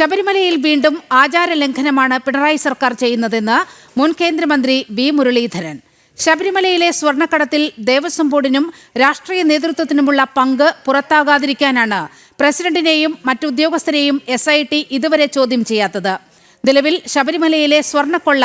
ശബരിമലയിൽ വീണ്ടും ആചാര ലംഘനമാണ് പിണറായി സർക്കാർ ചെയ്യുന്നതെന്ന് മുൻ കേന്ദ്രമന്ത്രി വി മുരളീധരൻ. ശബരിമലയിലെ സ്വർണക്കടത്തിൽ ദേവസ്വം ബോർഡിനും രാഷ്ട്രീയ നേതൃത്വത്തിനുമുള്ള പങ്ക് പുറത്താകാതിരിക്കാനാണ് പ്രസിഡന്റിനെയും മറ്റുദ്യോഗസ്ഥരെയും എസ് ഐ ടി ഇതുവരെ ചോദ്യം ചെയ്യാത്തത്. നിലവിൽ ശബരിമലയിലെ സ്വർണക്കൊള്ള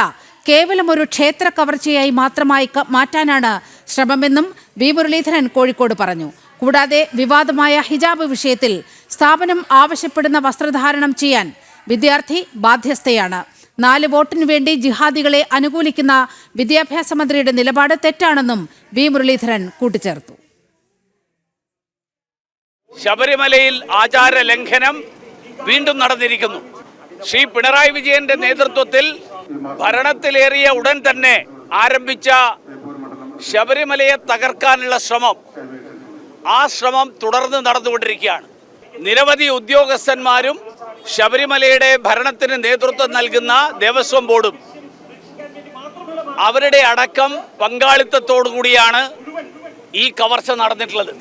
കേവലം ഒരു ക്ഷേത്ര കവർച്ചയായി മാത്രമായി മാറ്റാനാണ് ശ്രമമെന്നും വി മുരളീധരൻ കോഴിക്കോട് പറഞ്ഞു. കൂടാതെ വിവാദമായ ഹിജാബ് വിഷയത്തിൽ സ്ഥാപനം ആവശ്യപ്പെടുന്ന വസ്ത്രധാരണം ചെയ്യാൻ വിദ്യാർത്ഥി ബാധ്യസ്ഥയാണ്. നാല് വോട്ടിനു വേണ്ടി ജിഹാദികളെ അനുകൂലിക്കുന്ന വിദ്യാഭ്യാസ മന്ത്രിയുടെ നിലപാട് തെറ്റാണെന്നും വി. മുരളീധരൻ കൂട്ടിച്ചേർത്തു. ശബരിമലയിൽ ആചാര ലംഘനം വീണ്ടും നടന്നിരിക്കുന്നു. ശ്രീ പിണറായി വിജയന്റെ നേതൃത്വത്തിൽ ഭരണത്തിലേറിയ ഉടൻ തന്നെ ആരംഭിച്ച ശബരിമലയെ തകർക്കാനുള്ള ശ്രമം ആ ശ്രമം തുടർന്ന് നടന്നുകൊണ്ടിരിക്കുകയാണ്. നിരവധി ഉദ്യോഗസ്ഥന്മാരും ശബരിമലയുടെ ഭരണത്തിന് നേതൃത്വം നൽകുന്ന ദേവസ്വം ബോർഡും അവരുടെ അടക്കം പങ്കാളിത്തത്തോടു കൂടിയാണ് ഈ കവർച്ച നടന്നിട്ടുള്ളത്.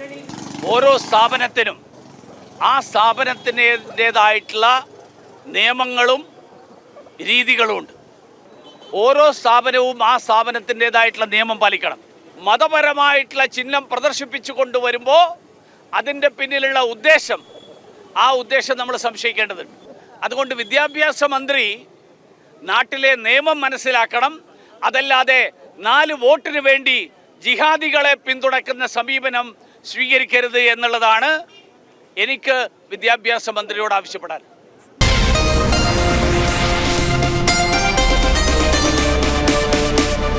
ഓരോ സ്ഥാപനത്തിനും ആ സ്ഥാപനത്തിന്റെതായിട്ടുള്ള നിയമങ്ങളും രീതികളുമുണ്ട്. ഓരോ സ്ഥാപനവും ആ സ്ഥാപനത്തിന്റെതായിട്ടുള്ള നിയമം പാലിക്കണം. മതപരമായിട്ടുള്ള ചിഹ്നം പ്രദർശിപ്പിച്ചു കൊണ്ടുവരുമ്പോൾ അതിന്റെ പിന്നിലുള്ള ഉദ്ദേശം ആ ഉദ്ദേശം നമ്മൾ സംശയിക്കേണ്ടതുണ്ട്. അതുകൊണ്ട് വിദ്യാഭ്യാസ മന്ത്രി നാട്ടിലെ നിയമം മനസ്സിലാക്കണം. അതല്ലാതെ നാല് വോട്ടിന് വേണ്ടി ജിഹാദികളെ പിന്തുണക്കുന്ന സമീപനം സ്വീകരിക്കരുത് എന്നുള്ളതാണ് എനിക്ക് വിദ്യാഭ്യാസ മന്ത്രിയോട് ആവശ്യപ്പെടാൻ.